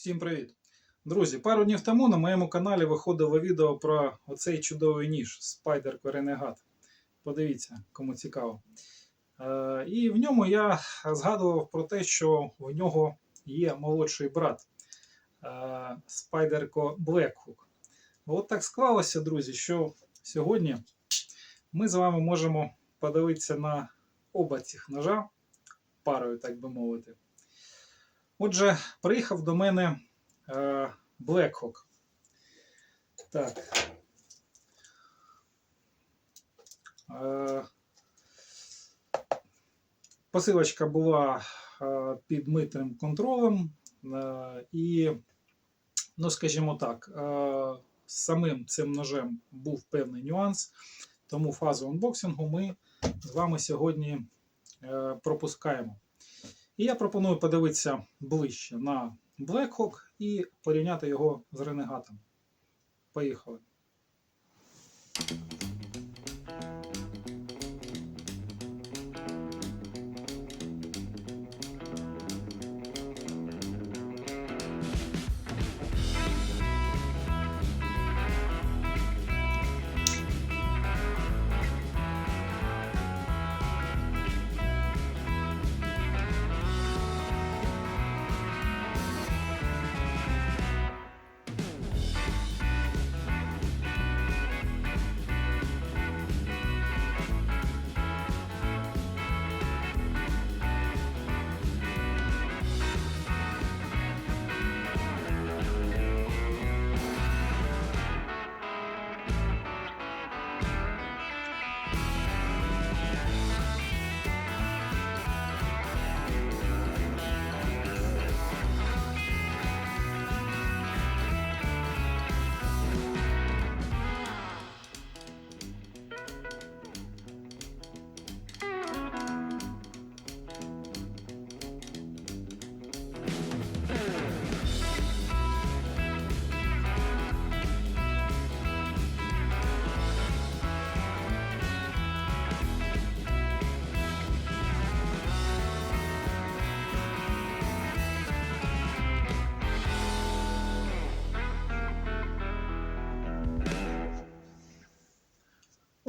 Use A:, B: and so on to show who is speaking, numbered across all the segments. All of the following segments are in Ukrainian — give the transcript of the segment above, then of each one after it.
A: Всім привіт! Друзі, пару днів тому на моєму каналі виходило відео про оцей чудовий ніж Spider Renegade. Подивіться, кому цікаво. Е, і в ньому я згадував про те, що в нього є молодший брат е, Spider Blackhook. От так склалося, друзі, що сьогодні ми з вами можемо подивитися на оба цих ножа парою, так би мовити. Отже, приїхав до мене е. Так. Е, посилочка була е, під митним контролем. Е, і, ну, скажімо так, е, самим цим ножем був певний нюанс. Тому фазу унбоксингу ми з вами сьогодні пропускаємо. І я пропоную подивитися ближче на Blackhawk і порівняти його з Ренегатом. Поїхали.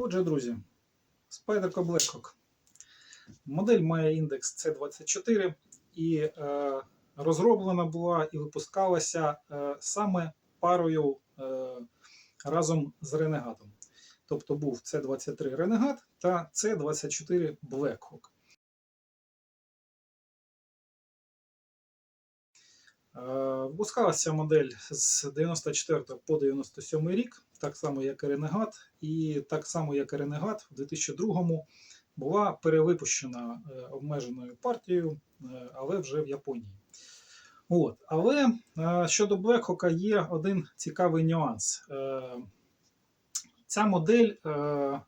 A: Отже, друзі, Spyderco Blackhawk. Модель має індекс C24 і е, розроблена була і випускалася е, саме парою е, разом з Ренегатом. Тобто був C23 Renegade та C24 Blackhawk. Е, Випускалася модель з 94 по 97 рік, так само як і Renegade, і так само як і Renegade в 2002 була перевипущена е, обмеженою партією, е, але вже в Японії. От. Але е, щодо Blackhawk є один цікавий нюанс. Ця модель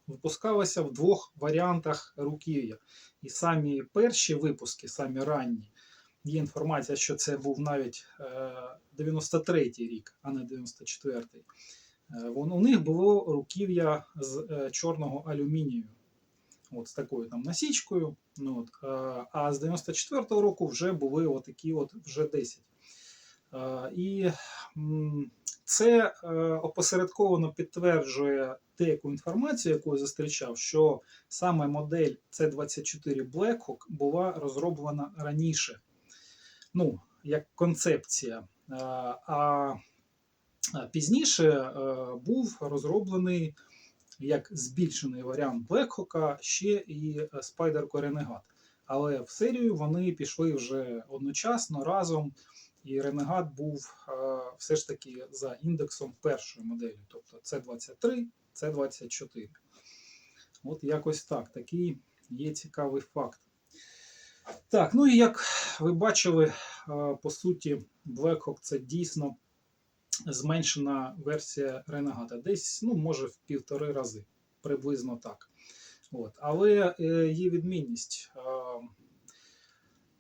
A: випускалася в двох варіантах руків'я. І самі перші випуски, самі ранні, є інформація, що це був навіть е, 93-й рік, а не 94-й. Е, у них було руків'я з е, чорного алюмінію. От, з такою там насічкою. Ну, от, е, а з 94-го року вже були отакі от вже 10. Е, і це опосередковано підтверджує деяку інформацію, яку я зустрічав, що саме модель C24 Blackhawk була розроблена раніше. Ну, як концепція. А пізніше е, був розроблений як збільшений варіант Blackhawk ще і е, Spider Renegade. Але в серію вони пішли вже одночасно разом, і Renegade був е, все ж таки за індексом першої моделі, тобто C23, C24. От якось так. Такий є цікавий факт. Так, ну і як ви бачили, е, по суті, Blackhawk це дійсно зменшена версія Renegade. Десь, ну, може, в півтори рази, приблизно так. От. Але е, є відмінність.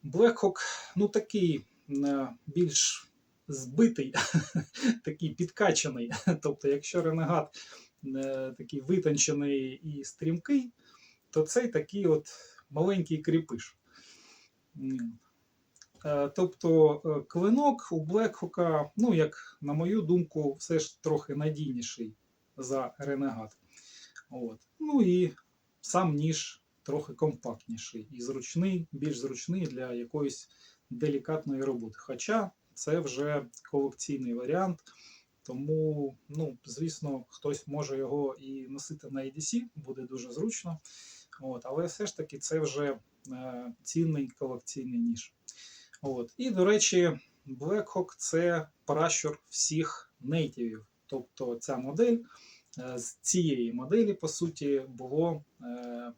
A: Blackhawk, ну, такий е, більш збитий, такий підкачаний. Тобто, якщо Renegade е, такий витончений і стрімкий, то цей такий от маленький кріпиш. Е, Тобто е, клинок у Блекхока, ну, як на мою думку, все ж трохи надійніший за Ренегат. От. Ну і сам ніж трохи компактніший і зручний, більш зручний для якоїсь делікатної роботи. Хоча це вже колекційний варіант, тому, ну, звісно, хтось може його і носити на EDC, буде дуже зручно. От, але все ж таки це вже е, цінний колекційний ніж. От. І, до речі, Blackhawk це пращур всіх нейтівів. Тобто ця модель е, з цієї моделі, по суті, було е,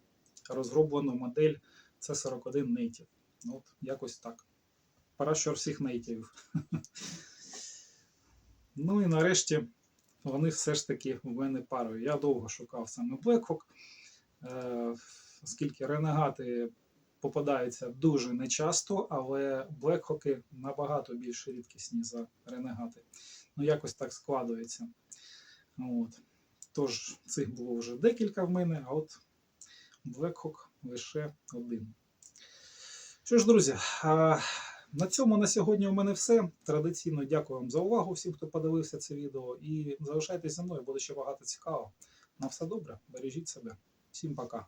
A: розроблено модель C41 Native. От, якось так. Пращур всіх нейтівів. Ну і нарешті вони все ж таки в мене парою. Я довго шукав саме Blackhawk, е, оскільки ренегати попадаються дуже нечасто, але блекхоки набагато більш рідкісні за ренегати. Ну, якось так складується. От. Тож, цих було вже декілька в мене, а от Блекхок лише один. Що ж, друзі, на цьому на сьогодні у мене все. Традиційно дякую вам за увагу всім, хто подивився це відео. І залишайтесь зі мною, буде ще багато цікавого. На все добре, бережіть себе. Всім пока.